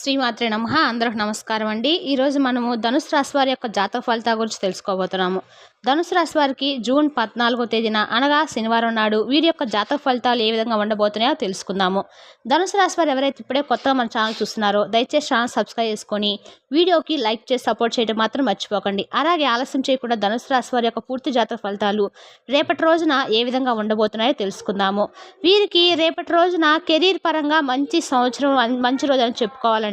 శ్రీమాత్రే నమ. అందరికి నమస్కారం అండి. ఈరోజు మనము ధనుసు రాశి వారి యొక్క జాతక ఫలితాల గురించి తెలుసుకోబోతున్నాము. ధనుసు రాశి వారికి జూన్ పద్నాలుగో తేదీన అనగా శనివారం నాడు వీరి యొక్క జాతక ఫలితాలు ఏ విధంగా ఉండబోతున్నాయో తెలుసుకుందాము. ధనుసు రాశి వారు ఎవరైతే ఇప్పుడే కొత్తగా మన ఛానల్ చూస్తున్నారో దయచేసి ఛానల్ సబ్స్క్రైబ్ చేసుకొని వీడియోకి లైక్ చేసి సపోర్ట్ చేయడం మాత్రం మర్చిపోకండి. అలాగే ఆలస్యం చేయకుండా ధనుసు రాశి వారి యొక్క పూర్తి జాతక ఫలితాలు రేపటి రోజున ఏ విధంగా ఉండబోతున్నాయో తెలుసుకుందాము. వీరికి రేపటి రోజున కెరీర్ పరంగా మంచి సంవత్సరం మంచి రోజు అని చెప్పుకోవాలండి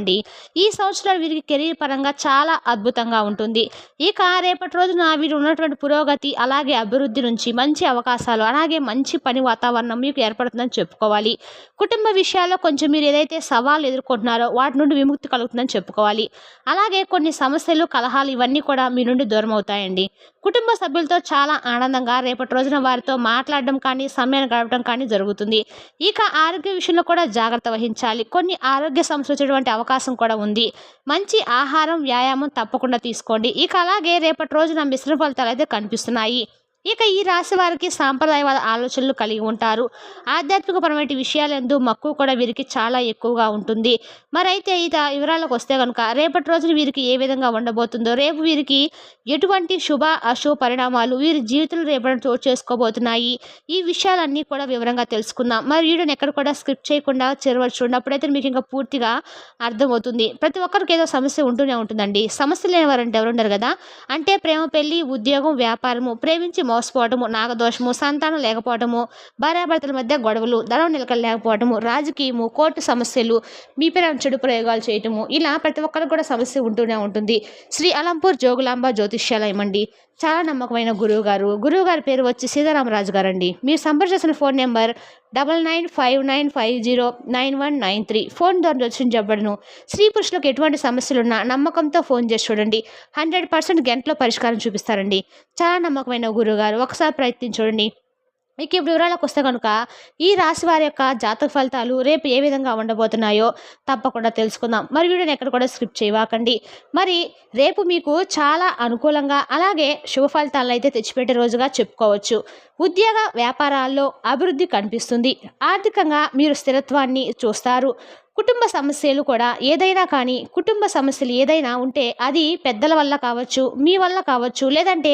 ఈ సంవత్సరం వీరికి కెరీర్ పరంగా చాలా అద్భుతంగా ఉంటుంది. ఇక రేపటి రోజున వీరు ఉన్నటువంటి పురోగతి అలాగే అభివృద్ధి నుంచి మంచి అవకాశాలు అలాగే మంచి పని వాతావరణం మీకు ఏర్పడుతుందని చెప్పుకోవాలి. కుటుంబ విషయాల్లో కొంచెం మీరు ఏదైతే సవాళ్ళు ఎదుర్కొంటున్నారో వాటి నుండి విముక్తి కలుగుతుందని చెప్పుకోవాలి. అలాగే కొన్ని సమస్యలు కలహాలు ఇవన్నీ కూడా మీ నుండి దూరం అవుతాయండి కుటుంబ సభ్యులతో చాలా ఆనందంగా రేపటి రోజున వారితో మాట్లాడడం కానీ సమయాన్ని గడపడం కానీ జరుగుతుంది. ఇక ఆరోగ్య విషయంలో కూడా జాగ్రత్త వహించాలి. కొన్ని ఆరోగ్య సమస్యలు వచ్చేటువంటి అవకాశం కూడా ఉంది. మంచి ఆహారం వ్యాయామం తప్పకుండా తీసుకోండి. ఇక అలాగే రేపటి రోజున మిశ్రమ ఫలితాలు అయితే కనిపిస్తున్నాయి. ఇక ఈ రాశి వారికి సాంప్రదాయవాద ఆలోచనలు కలిగి ఉంటారు. ఆధ్యాత్మికపరమైన విషయాలందు మక్కువ కూడా వీరికి చాలా ఎక్కువగా ఉంటుంది. మరి అయితే వివరాలకు వస్తే కనుక రేపటి రోజున వీరికి ఏ విధంగా ఉండబోతుందో రేపు వీరికి ఎటువంటి శుభ అశుభ పరిణామాలు వీరి జీవితంలో రేపటి చోటు చేసుకోబోతున్నాయి. ఈ విషయాలన్నీ కూడా వివరంగా తెలుసుకుందాం. మరి వీడియోని ఎక్కడ కూడా స్క్రిప్ట్ చేయకుండా చిరవరు చూడండి అప్పుడైతే మీకు ఇంకా పూర్తిగా అర్థమవుతుంది. ప్రతి ఒక్కరికి ఏదో సమస్య ఉంటూనే ఉంటుందండి. సమస్య లేని వారంటే ఎవరుండరు కదా? అంటే ప్రేమ పెళ్ళి ఉద్యోగం వ్యాపారము. ప్రేమించి మోసపోవటము నాగదోషము సంతానం లేకపోవటము భార్యాభర్తల మధ్య గొడవలు ధనం నిలకలు లేకపోవటము రాజకీయము కోర్టు సమస్యలు మీ పేరు చెడు ప్రయోగాలు చేయటము ఇలా ప్రతి ఒక్కరికి కూడా సమస్య ఉంటూనే ఉంటుంది. శ్రీ అలంపూర్ జోగులాంబ జ్యోతిష్యాలయం అండి. చాలా నమ్మకమైన గురువు గారు గురువు గారి పేరు వచ్చి సీతారామరాజు గారండి. మీరు సంప్రదించిన phone number double nine five nine five zero nine one nine three. Phone ద్వారా వచ్చిన చెప్పబడును స్త్రీ పురుషులకు ఎటువంటి సమస్యలున్నా నమ్మకంతో ఫోన్ చేసి చూడండి. హండ్రెడ్ పర్సెంట్ గంటలో పరిష్కారం చూపిస్తారండి. చాలా నమ్మకమైన గురువు గారు ఒకసారి ప్రయత్నించి మీకు ఇప్పుడు వివరాలకు వస్తే కనుక ఈ రాశి వారి యొక్క జాతక ఫలితాలు రేపు ఏ విధంగా ఉండబోతున్నాయో తప్పకుండా తెలుసుకుందాం. మరి వీడియోని ఎక్కడ కూడా స్క్రిప్ట్ చేయవాకండి మరి రేపు మీకు చాలా అనుకూలంగా అలాగే శుభ ఫలితాలను అయితే తెచ్చిపెట్టే రోజుగా చెప్పుకోవచ్చు. ఉద్యోగ వ్యాపారాల్లో అభివృద్ధి కనిపిస్తుంది. ఆర్థికంగా మీరు స్థిరత్వాన్ని చూస్తారు. కుటుంబ సమస్యలు కూడా ఏదైనా కానీ కుటుంబ సమస్యలు ఏదైనా ఉంటే అది పెద్దల వల్ల కావచ్చు మీ వల్ల కావచ్చు లేదంటే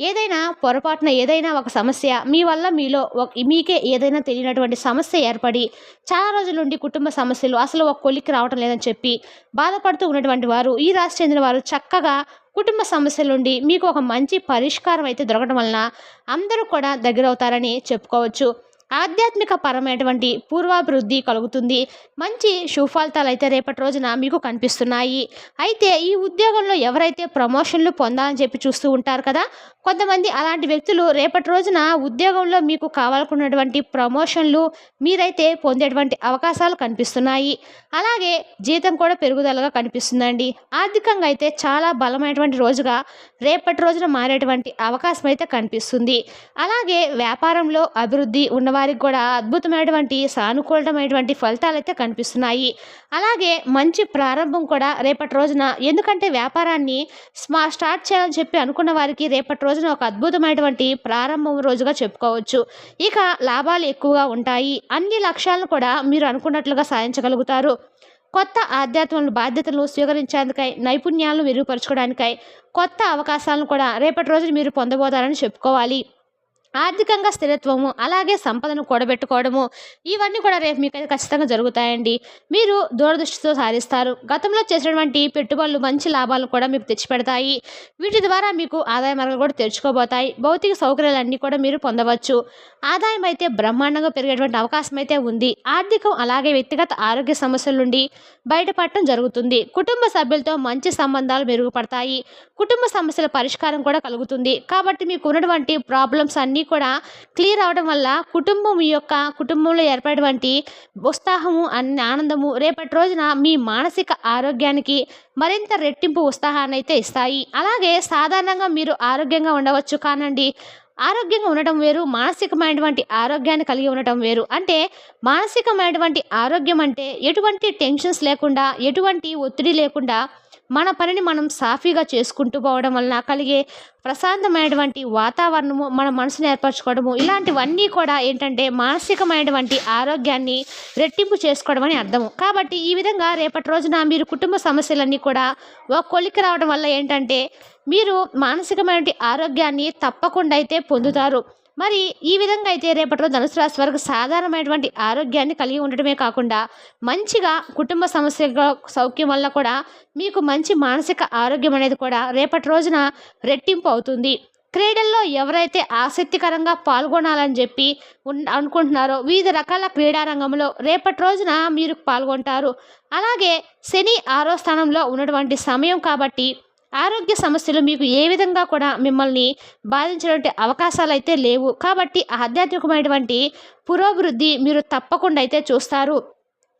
ఏదైనా పొరపాటున ఏదైనా ఒక సమస్య మీ వల్ల మీలో ఒక- మీకే ఏదైనా తెలియనటువంటి సమస్య ఏర్పడి చాలా రోజుల నుండి కుటుంబ సమస్యలు అసలు ఒక కొలిక్కి రావటం లేదని చెప్పి బాధపడుతూ ఉన్నటువంటి వారు ఈ రాశి చెందిన వారు చక్కగా కుటుంబ సమస్యల నుండి మీకు ఒక మంచి పరిష్కారం అయితే దొరకడం వలన అందరూ కూడా దగ్గరవుతారని చెప్పుకోవచ్చు. ఆధ్యాత్మిక పరమైనటువంటి పూర్వాభివృద్ధి కలుగుతుంది. మంచి సుఫలితాలు అయితే రేపటి రోజున మీకు కనిపిస్తున్నాయి. అయితే ఈ ఉద్యోగంలో ఎవరైతే ప్రమోషన్లు పొందాలని చెప్పి చూస్తూ ఉంటారు కదా కొంతమంది అలాంటి వ్యక్తులు రేపటి రోజున ఉద్యోగంలో మీకు కావాలనుకున్నటువంటి ప్రమోషన్లు మీరైతే పొందేటువంటి అవకాశాలు కనిపిస్తున్నాయి. అలాగే జీతం కూడా పెరుగుదలగా కనిపిస్తుందండి. ఆర్థికంగా అయితే చాలా బలమైనటువంటి రోజుగా రేపటి రోజున మారేటువంటి అవకాశం అయితే కనిపిస్తుంది. అలాగే వ్యాపారంలో అభివృద్ధి ఉన్నవారు వారికి కూడా అద్భుతమైనటువంటి సానుకూలమైనటువంటి ఫలితాలు అయితే కనిపిస్తున్నాయి. అలాగే మంచి ప్రారంభం కూడా రేపటి రోజున ఎందుకంటే వ్యాపారాన్ని స్మా స్టార్ట్ చేయాలని చెప్పి అనుకున్న వారికి రేపటి రోజున ఒక అద్భుతమైనటువంటి ప్రారంభం రోజుగా చెప్పుకోవచ్చు. ఇక లాభాలు ఎక్కువగా ఉంటాయి. అన్ని లక్ష్యాలను కూడా మీరు అనుకున్నట్లుగా సాధించగలుగుతారు. కొత్త ఆధ్యాత్మిక బాధ్యతలను స్వీకరించేందుకై నైపుణ్యాలను మెరుగుపరచుకోవడానికై కొత్త అవకాశాలను కూడా రేపటి రోజున మీరు పొందబోతారని చెప్పుకోవాలి. ఆర్థికంగా స్థిరత్వము అలాగే సంపదను కూడబెట్టుకోవడము ఇవన్నీ కూడా రేపు మీకు అయితే ఖచ్చితంగా జరుగుతాయండి. మీరు దూరదృష్టితో సాధిస్తారు. గతంలో చేసినటువంటి పెట్టుబడులు మంచి లాభాలు కూడా మీకు తెచ్చిపెడతాయి. వీటి ద్వారా మీకు ఆదాయ మార్గాలు కూడా తెరుచుకోబోతాయి. భౌతిక సౌకర్యాలన్నీ కూడా మీరు పొందవచ్చు. ఆదాయం అయితే బ్రహ్మాండంగా పెరిగేటువంటి అవకాశం అయితే ఉంది. ఆర్థికం అలాగే వ్యక్తిగత ఆరోగ్య సమస్యల నుండి బయటపడటం జరుగుతుంది. కుటుంబ సభ్యులతో మంచి సంబంధాలు మెరుగుపడతాయి. కుటుంబ సమస్యల పరిష్కారం కూడా కలుగుతుంది. కాబట్టి మీకు ఉన్నటువంటి ప్రాబ్లమ్స్ అన్నీ కూడా క్లియర్ అవడం వల్ల కుటుంబం యొక్క కుటుంబంలో ఏర్పడేటువంటి ఉత్సాహము ఆనందము రేపటి రోజున మీ మానసిక ఆరోగ్యానికి మరింత రెట్టింపు ఉత్సాహాన్ని అయితే ఇస్తాయి. అలాగే సాధారణంగా మీరు ఆరోగ్యంగా ఉండవచ్చు కానండి. ఆరోగ్యంగా ఉండటం వేరు మానసికమైనటువంటి ఆరోగ్యాన్ని కలిగి ఉండటం వేరు. అంటే మానసికమైనటువంటి ఆరోగ్యం అంటే ఎటువంటి టెన్షన్స్ లేకుండా ఎటువంటి ఒత్తిడి లేకుండా మన పనిని మనం సాఫీగా చేసుకుంటూ పోవడం వలన కలిగే ప్రశాంతమైనటువంటి వాతావరణము మన మనసును ఏర్పరచుకోవడము ఇలాంటివన్నీ కూడా ఏంటంటే మానసికమైనటువంటి ఆరోగ్యాన్ని రెట్టింపు చేసుకోవడం అని అర్థము. కాబట్టి ఈ విధంగా రేపటి రోజున మీరు కుటుంబ సమస్యలన్నీ కూడా ఒక కొలికి రావడం వల్ల ఏంటంటే మీరు మానసికమైనటువంటి ఆరోగ్యాన్ని తప్పకుండా అయితే పొందుతారు. మరి ఈ విధంగా అయితే రేపటిలో ధనుసు రాశి వారికి సాధారణమైనటువంటి ఆరోగ్యాన్ని కలిగి ఉండటమే కాకుండా మంచిగా కుటుంబ సమస్యల సౌఖ్యం వల్ల కూడా మీకు మంచి మానసిక ఆరోగ్యం అనేది కూడా రేపటి రోజున రెట్టింపు అవుతుంది. క్రీడల్లో ఎవరైతే ఆసక్తికరంగా పాల్గొనాలని చెప్పి ఉన్ అనుకుంటున్నారో వివిధ రకాల క్రీడారంగంలో రేపటి రోజున మీరు పాల్గొంటారు. అలాగే శని ఆరో స్థానంలో ఉన్నటువంటి సమయం కాబట్టి ఆరోగ్య సమస్యలు మీకు ఏ విధంగా కూడా మిమ్మల్ని బాధించినటువంటి అవకాశాలు అయితే లేవు. కాబట్టి ఆధ్యాత్మికమైనటువంటి పురోభివృద్ధి మీరు తప్పకుండా అయితే చూస్తారు.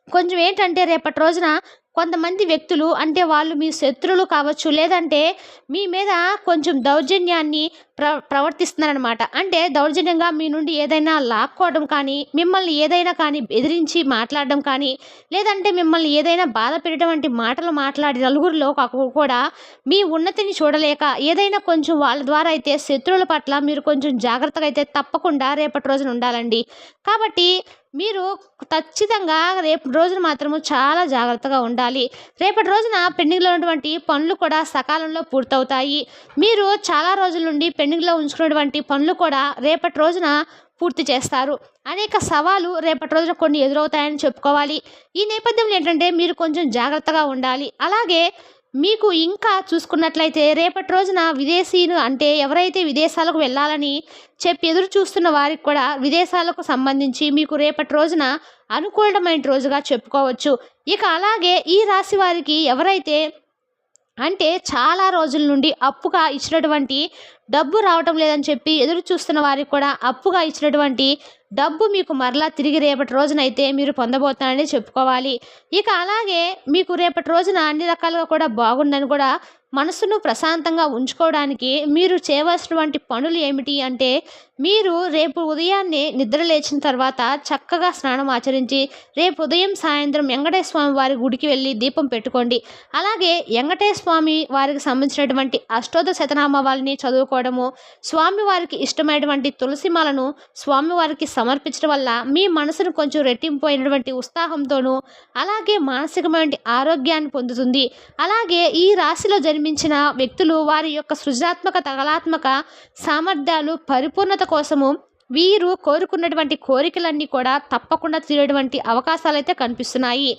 కొంచెం ఏంటంటే రేపటి రోజున కొంతమంది వ్యక్తులు అంటే వాళ్ళు మీ శత్రువులు కావచ్చు లేదంటే మీ మీద కొంచెం దౌర్జన్యాన్ని ప్ర ప్రవర్తిస్తున్నారనమాట అంటే దౌర్జన్యంగా మీ నుండి ఏదైనా లాక్కోవడం కానీ మిమ్మల్ని ఏదైనా కానీ బెదిరించి మాట్లాడడం కానీ లేదంటే మిమ్మల్ని ఏదైనా బాధ పెట్టడం వంటి మాటలు మాట్లాడి నలుగురిలో కూడా మీ ఉన్నతిని చూడలేక ఏదైనా కొంచెం వాళ్ళ ద్వారా అయితే శత్రువుల పట్ల మీరు కొంచెం జాగ్రత్తగా అయితే తప్పకుండా రేపటి రోజున ఉండాలండి. కాబట్టి మీరు ఖచ్చితంగా రేపు రోజున మాత్రము చాలా జాగ్రత్తగా ఉండాలి. రేపటి రోజున పెండింగ్లో ఉన్నటువంటి పనులు కూడా సకాలంలో పూర్తవుతాయి. మీరు చాలా రోజుల నుండి పెండింగ్లో ఉంచుకున్నటువంటి పనులు కూడా రేపటి రోజున పూర్తి చేస్తారు. అనేక సవాలు రేపటి రోజున కొన్ని ఎదురవుతాయని చెప్పుకోవాలి. ఈ నేపథ్యంలో ఏంటంటే మీరు కొంచెం జాగ్రత్తగా ఉండాలి. అలాగే మీకు ఇంకా చూసుకున్నట్లయితే రేపటి రోజున విదేశీయులు అంటే ఎవరైతే విదేశాలకు వెళ్ళాలని చెప్పి ఎదురు చూస్తున్న వారికి కూడా విదేశాలకు సంబంధించి మీకు రేపటి రోజున అనుకూలమైన రోజుగా చెప్పుకోవచ్చు. ఇక అలాగే ఈ రాశి వారికి ఎవరైతే అంటే చాలా రోజుల నుండి అప్పుగా ఇచ్చినటువంటి డబ్బు రావటం లేదని చెప్పి ఎదురు చూస్తున్న వారికి కూడా అప్పుగా ఇచ్చినటువంటి డబ్బు మీకు మరలా తిరిగి రేపటి రోజునైతే మీరు పొందబోతున్నారని చెప్పుకోవాలి. ఇక అలాగే మీకు రేపటి రోజున అన్ని రకాలుగా కూడా బాగుందని కూడా మనసును ప్రశాంతంగా ఉంచుకోవడానికి మీరు చేయవలసినటువంటి పనులు ఏమిటి అంటే మీరు రేపు ఉదయాన్నే నిద్ర లేచిన తర్వాత చక్కగా స్నానం ఆచరించి రేపు ఉదయం సాయంత్రం వెంకటేశ్వర స్వామి వారి గుడికి వెళ్ళి దీపం పెట్టుకోండి. అలాగే వెంకటేశ్వర స్వామి వారికి సంబంధించినటువంటి అష్టోత్తర వాళ్ళని చదువుకోవడము స్వామి వారికి ఇష్టమైనటువంటి తులసిమాలను స్వామివారికి సమర్పించడం వల్ల మీ మనసును కొంచెం రెట్టింపోయినటువంటి ఉత్సాహంతోనూ అలాగే మానసికమైన ఆరోగ్యాన్ని పొందుతుంది. అలాగే ఈ రాశిలో నిర్మించిన వ్యక్తులు వారి యొక్క సృజనాత్మక కళాత్మక సామర్థ్యాలు పరిపూర్ణత కోసము వీరు కోరుకున్నటువంటి కోరికలన్నీ కూడా తప్పకుండా తీరేటువంటి అవకాశాలు అయితే కనిపిస్తున్నాయి.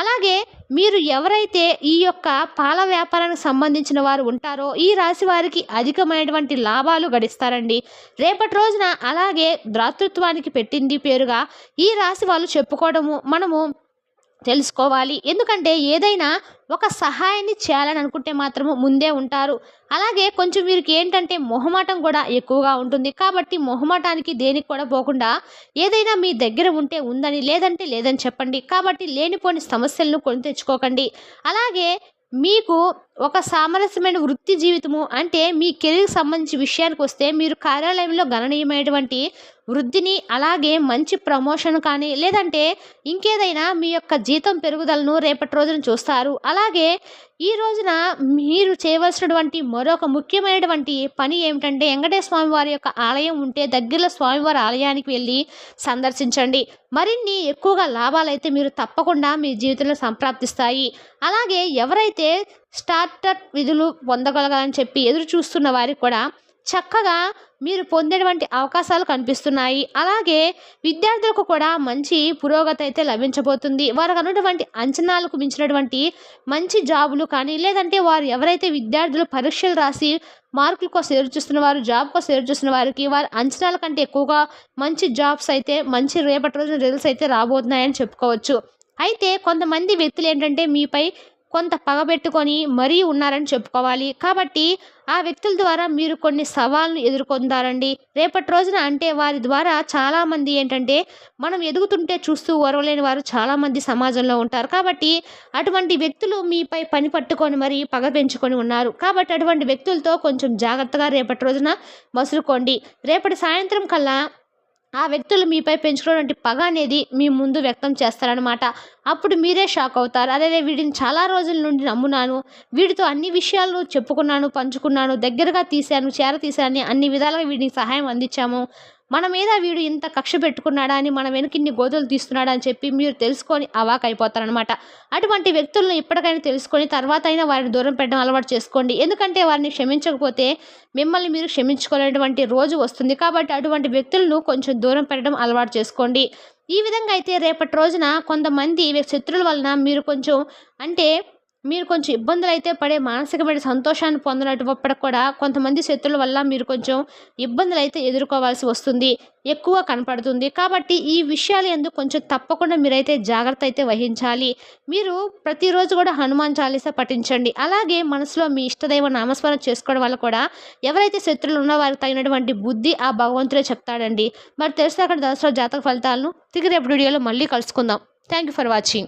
అలాగే మీరు ఎవరైతే ఈ యొక్క పాల వ్యాపారానికి సంబంధించిన వారు ఉంటారో ఈ రాశి వారికి అధికమైనటువంటి లాభాలు గడిస్తారండి. రేపటి రోజున అలాగే దాతృత్వానికి పెట్టింది పేరుగా ఈ రాశి వాళ్ళు చెప్పుకోవడము మనము తెలుసుకోవాలి. ఎందుకంటే ఏదైనా ఒక సహాయాన్ని చేయాలని అనుకుంటే మాత్రము ముందే ఉంటారు. అలాగే కొంచెం వీరికి ఏంటంటే మొహమాటం కూడా ఎక్కువగా ఉంటుంది. కాబట్టి మొహమాటానికి దేనికి కూడా పోకుండా ఏదైనా మీ దగ్గర ఉంటే ఉందని లేదంటే లేదని చెప్పండి. కాబట్టి లేనిపోని సమస్యలను కొని తెచ్చుకోకండి. అలాగే మీకు ఒక సామరస్యమైన వృత్తి జీవితము అంటే మీ కెరీర్కి సంబంధించి విషయానికి వస్తే మీరు కార్యాలయంలో గణనీయమైనటువంటి వృద్ధిని అలాగే మంచి ప్రమోషన్ కానీ లేదంటే ఇంకేదైనా మీ యొక్క జీతం పెరుగుదలను రేపటి రోజున చూస్తారు. అలాగే ఈ రోజున మీరు చేయవలసినటువంటి మరొక ముఖ్యమైనటువంటి పని ఏమిటంటే వెంకటేశ్వర స్వామి వారి యొక్క ఆలయం ఉంటే దగ్గరలో స్వామివారి ఆలయానికి వెళ్ళి సందర్శించండి. మరిన్ని ఎక్కువగా లాభాలు అయితే మీరు తప్పకుండా మీ జీవితంలో సంప్రాప్తిస్తాయి. అలాగే ఎవరైతే స్టార్టర్ విధులు పొందగలగాలని చెప్పి ఎదురు చూస్తున్న వారికి కూడా చక్కగా మీరు పొందేటువంటి అవకాశాలు కనిపిస్తున్నాయి. అలాగే విద్యార్థులకు కూడా మంచి పురోగతి అయితే లభించబోతుంది. వారికి అన్నటువంటి అంచనాలకు మించినటువంటి మంచి జాబులు కానీ లేదంటే వారు ఎవరైతే విద్యార్థులు పరీక్షలు రాసి మార్కుల కోసం ఎదురు చూస్తున్న వారు జాబ్ కోసం ఎదురు చూస్తున్న వారికి వారి అంచనాల కంటే ఎక్కువగా మంచి జాబ్స్ అయితే మంచి రేపటి రోజున రిజల్ట్స్ అయితే రాబోతున్నాయని చెప్పుకోవచ్చు. అయితే కొంతమంది వ్యక్తులు ఏంటంటే మీపై కొంత పగబెట్టుకొని మరీ ఉన్నారని చెప్పుకోవాలి. కాబట్టి ఆ వ్యక్తుల ద్వారా మీరు కొన్ని సవాళ్ళను ఎదుర్కొంటారండి. రేపటి రోజున అంటే వారి ద్వారా చాలామంది ఏంటంటే మనం ఎదుగుతుంటే చూస్తూ ఓరవలేని వారు చాలామంది సమాజంలో ఉంటారు. కాబట్టి అటువంటి వ్యక్తులు మీపై పని పట్టుకొని మరి పగ పెంచుకొని ఉన్నారు. కాబట్టి అటువంటి వ్యక్తులతో కొంచెం జాగ్రత్తగా రేపటి రోజున మసులుకోండి. రేపటి సాయంత్రం కల్లా ఆ వ్యక్తులు మీపై పెంచుకున్నటువంటి పగ అనేది మీ ముందు వ్యక్తం చేస్తారనమాట అప్పుడు మీరే షాక్ అవుతారు. అదే వీడిని చాలా రోజుల నుండి నమ్మునాను వీడితో అన్ని విషయాలు చెప్పుకున్నాను పంచుకున్నాను దగ్గరగా తీశాను చేర తీశాను అన్ని విధాలుగా వీడికి సహాయం అందించాము. మన మీద వీడు ఇంత కక్ష పెట్టుకున్నాడా అని మన వెనక ఇన్ని గోతులు తీస్తున్నాడా అని చెప్పి మీరు తెలుసుకొని అవాక్ అయిపోతారనమాట అటువంటి వ్యక్తులను ఇప్పటికైనా తెలుసుకొని తర్వాత అయినా వారిని దూరం పెట్టడం అలవాటు చేసుకోండి. ఎందుకంటే వారిని క్షమించకపోతే మిమ్మల్ని మీరు క్షమించుకోలేటువంటి రోజు వస్తుంది. కాబట్టి అటువంటి వ్యక్తులను కొంచెం దూరం పెట్టడం అలవాటు చేసుకోండి. ఈ విధంగా అయితే రేపటి రోజున కొంతమంది శత్రువుల వలన మీరు కొంచెం అంటే మీరు కొంచెం ఇబ్బందులు అయితే పడే మానసికమైన సంతోషాన్ని పొందినప్పటికి కూడా కొంతమంది శత్రుల వల్ల మీరు కొంచెం ఇబ్బందులు అయితే ఎదుర్కోవాల్సి వస్తుంది. ఎక్కువ కనపడుతుంది. కాబట్టి ఈ విషయాలు ఎందుకు కొంచెం తప్పకుండా మీరైతే జాగ్రత్త అయితే వహించాలి. మీరు ప్రతిరోజు కూడా హనుమాన్ చాలీసా పఠించండి. అలాగే మనసులో మీ ఇష్టదైవ నామస్మరణ చేసుకోవడం వల్ల కూడా ఎవరైతే శత్రులు ఉన్నో వారికి తగినటువంటి బుద్ధి ఆ భగవంతుడే చెప్తాడండి. మరి తెలుసు అక్కడ దసరా జాతక ఫలితాలను. తిరిగి రేపు వీడియోలో మళ్ళీ కలుసుకుందాం. Thank you for watching